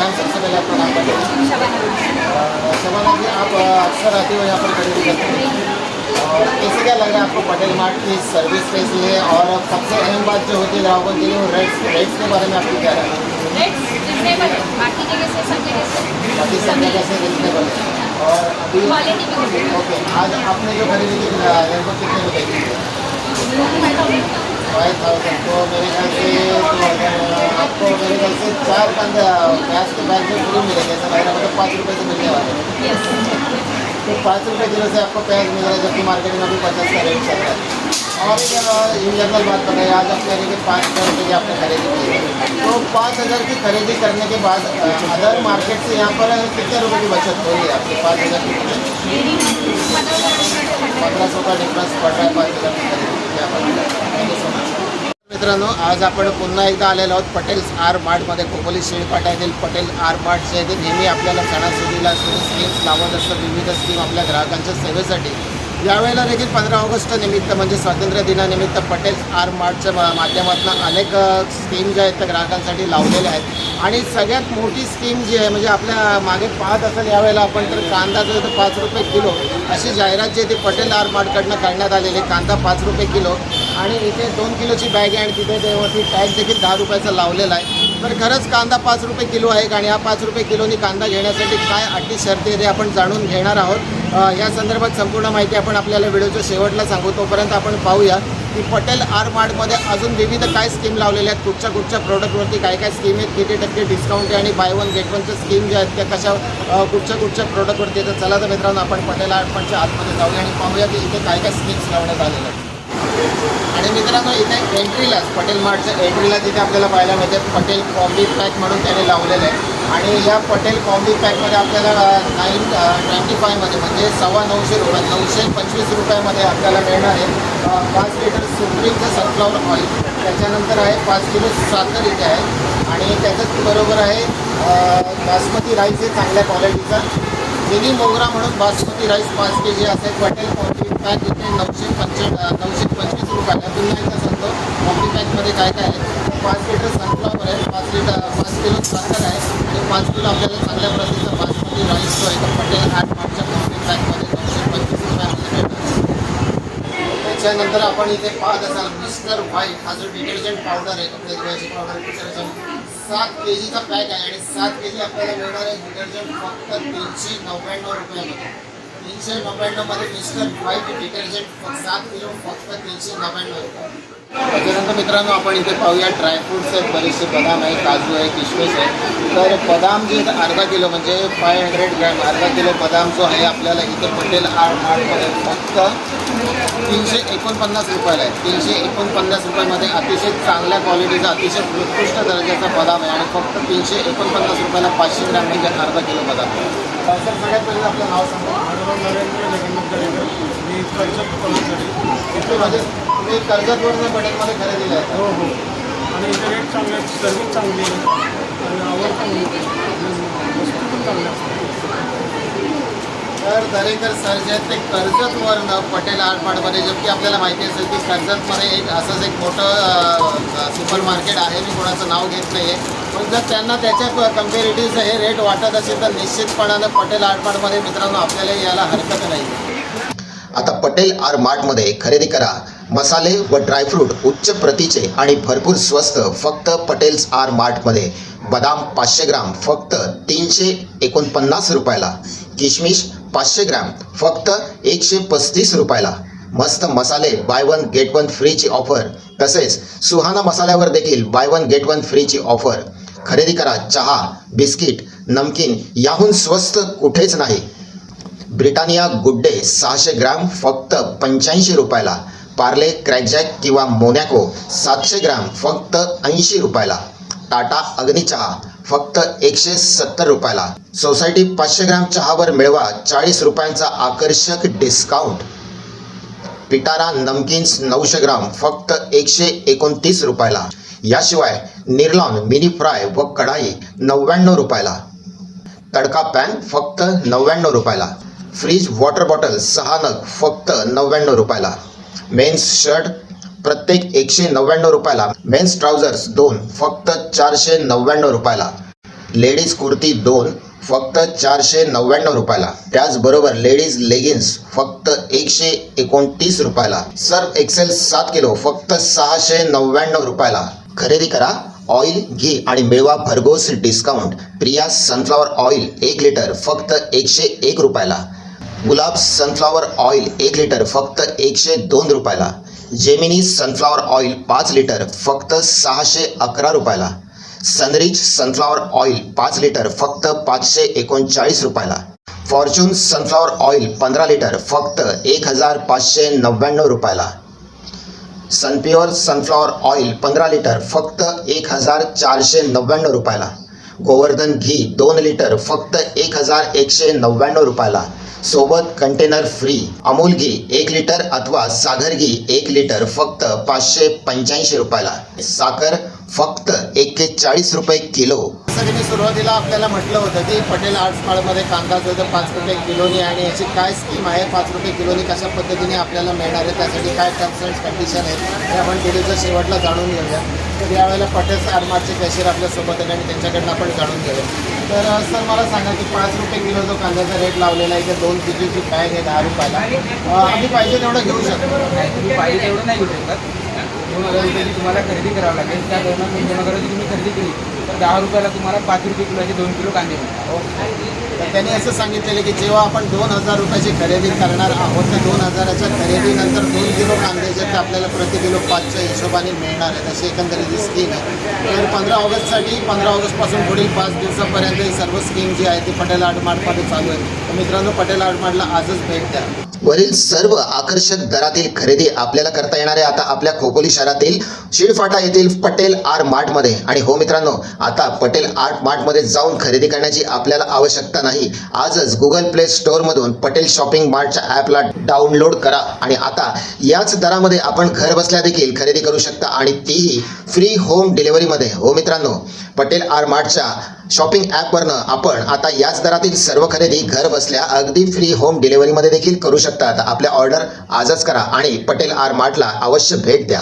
Ma'am सबसे पहले आपका नाम बताइए। शबाना जी आप अक्सर आते हो यहाँ पर खरीदी करते हो और कैसे क्या लग रहा है आपको पटेल मार्ट की सर्विस कैसी है? और सबसे अहम बात जो होती है ग्राहकों के लिए वो रेट्स रेट्स के बारे में आपकी क्या राय है? बाकी जगह से सब जगह से। बाकी सब जगह से रिजनेबल है। और अभी। ओके आज आपने जो खरीदी अ, लगभग कितने रुपए की है फाइव थाउज़ेंड तो मेरे ख्याल से तो अगर आपको मेरे ख्याल से चार पंद प्याज के बैग में फ्री मिलेंगे ऐसा लग रहा है मतलब पाँच रुपये से मिलने वाले हैं। तो पाँच रुपये किलो से आपको प्याज मिल रहा है जबकि मार्केट में अभी पचास का रेट चल रहा है। और एक इन जनरल बात बताइए आज आप कह रहे कि पाँच हज़ार रुपये की आपने खरीदी की है तो पाँच हज़ार की खरीदी करने के बाद अदर मार्केट से यहाँ पर कितने रुपये की बचत हो रही है आपके? पाँच हज़ार की पंधरा सौ का डिफरन्स पड रहा आहे पाच हज़ार की खरेदी। केली मित्रांनो आज आपण पुन्हा एकदा आलेलो आहोत पटेल्स आर मार्टमध्ये खोपोली शिळपाटा येथील पटेल आर मार्ट जे आहे ते नेहमी आपल्याला सणासुदीला स्कीम्स लावत असतात विविध स्कीम आपल्या ग्राहकांच्या सेवेसाठी. यावेळेला देखील पंधरा ऑगस्ट निमित्त म्हणजे स्वातंत्र्य दिनानिमित्त पटेल आर मार्टच्या माध्यमातून अनेक स्कीम ज्या आहेत त्या ग्राहकांसाठी लावलेल्या आहेत. आणि सगळ्यात मोठी स्कीम जी आहे म्हणजे आपल्या मागे पाहत असेल यावेळेला आपण तर कांदा जो आहे तो पाच रुपये किलो. अशी जाहिरात जी आहे ती पटेल आर मार्टकडनं काढण्यात आलेली आहे. कांदा पाच रुपये किलो. आणि इथे दोन किलोची बॅग आहे आणि तिथे त्यावरती टॅग देखील दहा रुपयाचा लावलेला आहे. तर खरंच कांदा पाच रुपये किलो आहे आणि या पाच रुपये किलोनी कांदा घेण्यासाठी काय अटी शर्ती आहे ते आपण जाणून घेणार आहोत. या संदर्भात संपूर्ण माहिती आपण आपल्याला व्हिडिओच्या शेवटला सांगू. तोपर्यंत आपण पाहूया की पटेल आर मार्टमध्ये अजून विविध काय स्कीम लावलेल्या आहेत कुठच्या कुठच्या प्रोडक्टवरती काय काय स्कीम आहेत किती टक्के डिस्काउंट आहे आणि बाय वन गेट वनच्या स्कीम ज्या आहेत त्या कशा कुठच्या कुठच्या प्रोडक्टवरती येतात. चला तर मित्रांनो आपण पटेल आर आतमध्ये जाऊया आणि पाहूया की इथे काय काय स्कीम्स लावण्यात आलेल्या आहेत. आणि मित्रांनो इथे एंट्रीलाच पटेल मार्टच्या एंट्रीला तिथे आपल्याला पाहायला मिळते पटेल कॉम्बी पॅक म्हणून त्याने लावलेलं आहे. आणि या पटेल कॉम्बी पॅकमध्ये आपल्याला नाईन ट्वेंटी फायमध्ये म्हणजे सव्वा नऊशे रुपये नऊशे पंचवीस रुपयामध्ये आपल्याला मिळणार आहे. पाच लिटर सुप्रीमचं सनफ्लॉवर ऑइल त्याच्यानंतर आहे पाच किलो साखर इथे आहे. आणि त्याच्याच बरोबर आहे बासमती राईस आहे चांगल्या क्वालिटीचा मिनी मोगरा म्हणून बासमती राईस पाच के जी असेल पटेल कॉफी पॅक इथे नऊशे पंचे नऊशे पंचवीस रुपयाला पुन्हा एकदा सांगतो कॉफी पॅकमध्ये काय काय आहे? पाच लिटर सनफ्लॉवर आहे पाच लिटर पाच किलो साखर आहे आणि पाच किलो आपल्याला चांगल्या प्रतीचा बासमती राईस जो आहे तो पटेल आठ मार्चच्या कॉफी पॅकमध्ये नऊशे पंचवीस रुपयामध्ये मिळणार त्याच्यानंतर आपण इथे पाहत असाल मिस्टर व्हाईट. हा जो डिटर्जंट पावडर आहे आपल्या धुवायची पावडर डिटर्जंट. सात के जीचा पॅक आहे आणि सात के जी आपल्याला मिळणार आहे डिटर्जंट फक्त तीनशे नव्याण्णव रुपयामध्ये. तीनशे नव्याण्णवमध्ये मिस्टर व्हाईट डिटर्जंट सात किलो फक्त तीनशे नव्याण्णव रुपये. त्याच्यानंतर मित्रांनो आपण इथे पाहूया ड्रायफ्रुट्स आहेत बरेचसे बदाम आहे काजू आहे किशमिश आहे तर बदाम जे अर्धा किलो म्हणजे फाय हंड्रेड ग्रॅम अर्धा किलो बदाम जो आहे आपल्याला इथे पटेल आर्ट मार्टमध्ये फक्त तीनशे एकोणपन्नास रुपयाला आहे. तीनशे एकोणपन्नास रुपयामध्ये अतिशय चांगल्या क्वालिटीचा अतिशय उत्कृष्ट दर्जाचा बदाम आहे आणि फक्त तीनशे एकोणपन्नास रुपयाला पाचशे ग्रॅम म्हणजे अर्धा किलो बदाम. आहे सर सगळ्यात पहिले आपलं नाव सांगा. माझं नरेंद्र जगन्नाथ दरेकर मी कर्जत कोणासाठी इथे म्हणजे तुम्ही कर्जतवरून पटेलमध्ये खरेदीला आहे. हो हो. आणि इथे रेट चांगले सर्विस चांगली आहे. आणि आवड चांगली वस्तू पण चांगल्या असतात तर दरेकर सर जे आहेत ते कर्जतवरनं पटेल आर्टमार्टमध्ये जबकी आपल्याला माहिती असेल की कर्जतमध्ये एक असंच एक मोठं सुपर मार्केट आहे. मी कोणाचं नाव घेत नाही आहे पण जर त्यांना त्याच्या कम्पेरिटिव्ह हे रेट वाटत असेल तर निश्चितपणानं पटेल आर्टमार्टमध्ये मित्रांनो आपल्याला यायला हरकत नाही. आता पटेल आर मार्टमध्ये खरेदी करा. मसाले व ड्रायफ्रूट उच्च प्रतीचे आणि भरपूर स्वस्त फक्त पटेल्स आर मार्टमध्ये. बदाम पाचशे ग्राम फक्त तीनशे एकोणपन्नास रुपयाला. किशमिश पाचशे ग्रॅम. फक्त एकशे पस्तीस रुपयाला. मस्त मसाले बाय वन गेट वन फ्रीची ऑफर तसेच सुहाना मसाल्यावर देखील बाय वन गेट वन फ्रीची ऑफर खरेदी करा चहा बिस्किट नमकीन याहून स्वस्त कुठेच नाही. ब्रिटानिया गुड डे सहाशे ग्रॅम फक्त पंच्याऐंशी रुपयाला. पार्ले क्रॅकजॅक किंवा मोनॅको सातशे ग्रॅम फक्त ऐंशी रुपयाला. टाटा अग्निचहा फक्त एकशे सत्तर रुपयाला. सोसायटी पाचशे ग्राम चहावर मिळवा चाळीस रुपयांचा आकर्षक डिस्काउंट. पिटारा नमकीन्स नऊशे ग्राम फक्त एकशे एकोणतीस रुपयाला. याशिवाय निर्लॉन मिनी फ्राय व कढाई नव्याण्णव रुपयाला. तडका पॅन फक्त नव्याण्णव रुपयाला. फ्रीज वॉटर बॉटल सहा नग फक्त नव्याण्णव रुपयाला. मेन्स शर्ट प्रत्येक एकशे नव्याण्णव रुपयाला मेन्स ट्राउझर्स दोन फक्त चारशे नव्याण्णव रुपयाला. लेडीज कुर्ती दोन फक्त चारशे नव्याण्णव रुपयाला. त्याचबरोबर लेडीज लेगिन्स फक्त एकशे एकोणतीस रुपयाला. सर्फ एक्सेल सात किलो फक्त सहाशे नव्याण्णव रुपयाला. खरेदी करा ऑइल घी आणि मिळवा भरघोस डिस्काउंट. प्रिया सनफ्लॉवर ऑइल एक लिटर फक्त एकशे एक रुपयाला. गुलाब सनफ्लॉवर ऑइल एक लिटर फक्त एकशे दोन रुपयाला. जेमिनी सनफ्लॉवर ऑइल पाच लिटर फक्त सहाशे अकरा रुपयाला. सनरिच सनफ्लॉवर ऑइल पाच लिटर फक्त पाचशे एकोणचाळीस रुपयाला. फॉर्च्यून सनफ्लॉवर ऑइल पंधरा लिटर फक्त एक हजार पाचशे नव्याण्णव रुपयाला. सनप्युअर सनफ्लॉवर ऑइल पंधरा लिटर फक्त एक हजार चारशे नव्याण्णव रुपयाला. गोवर्धन घी दोन लिटर फक्त एक हजार एकशे नव्याण्णव रुपयाला. सोबत कंटेनर फ्री अमूल घी एक लिटर अथवा सागर घी एक लिटर फक्त पाचशे पंच्याऐंशी रुपयाला. साखर फक्त एक्केचाळीस रुपये किलो. मी सुरुवातीला आपल्याला म्हटलं होतं की पटेल आर्ट्स माळमध्ये कांदा जो आहे तो पाच रुपये किलोनी आणि याची काय स्कीम आहे पाच रुपये किलोनी कशा पद्धतीने आपल्याला मिळणार आहे त्यासाठी काय टर्म्स अँड कंडिशन आहेत हे आपण व्हिडिओच्या शेवटला जाणून घेऊया. तर यावेळेला पटेल आरमारचे कॅशियर आपल्यासोबत आहेत आणि त्यांच्याकडनं आपण जाणून घेऊया. तर सर मला सांगा की पाच रुपये किलो जो कांद्याचा रेट लावलेला आहे ते दोन किलोची बॅग आहे दहा रुपयाला. आम्ही पाहिजे तेवढं घेऊ शकतो. पाहिजे तेवढं नाही घेऊ शकत. दोन हजार रुपयाची तुम्हाला खरेदी करावं लागेल. त्या दोन दोन हजाराची तुम्ही खरेदी केली. दहा रुपयाला तुम्हाला पाच रुपये किलोचे दोन किलो कांदे मिळतात. तर त्यांनी असं सांगितलेलं की जेव्हा आपण दोन हजार रुपयाची खरेदी करणार आहोत तर दोन हजाराच्या खरेदीनंतर दोन किलो कांदे जे ते आपल्याला प्रति किलो पाचच्या हिशोबाने मिळणार आहेत. अशी एकंदरीत ही स्कीम आहे. तर पंधरा ऑगस्टसाठी पंधरा ऑगस्टपासून पुढील पाच दिवसापर्यंत ही सर्व स्कीम जी आहे ती पटेल आर्टमार्टमध्ये चालू आहे. तर मित्रांनो पटेल आर्टमार्टला आजच भेट द्या. वरील सर्व आकर्षक दरातील खरेदी आपल्याला करता येणार आहे. आता आपल्या खोपोली शहरातील शिळफाटा येथील पटेल आर मार्टमध्ये आणि हो मित्रांनो आता पटेल आर्ट मार्टमध्ये जाऊन खरेदी करण्याची आपल्याला आवश्यकता नाही. आजच गुगल प्ले स्टोअरमधून पटेल शॉपिंग मार्टच्या ॲपला डाउनलोड करा. आणि आता याच दरामध्ये आपण घर बसल्या देखील खरेदी करू शकता. आणि तीही फ्री होम डिलिव्हरीमध्ये हो मित्रांनो पटेल आर मार्टच्या शॉपिंग ॲपवरनं आपण आता याच दरातील सर्व खरेदी घर बसल्या अगदी फ्री होम डिलिव्हरीमध्ये देखील करू शकता. आपल्या ऑर्डर आजच करा. आणि पटेल आर मार्टला अवश्य भेट द्या.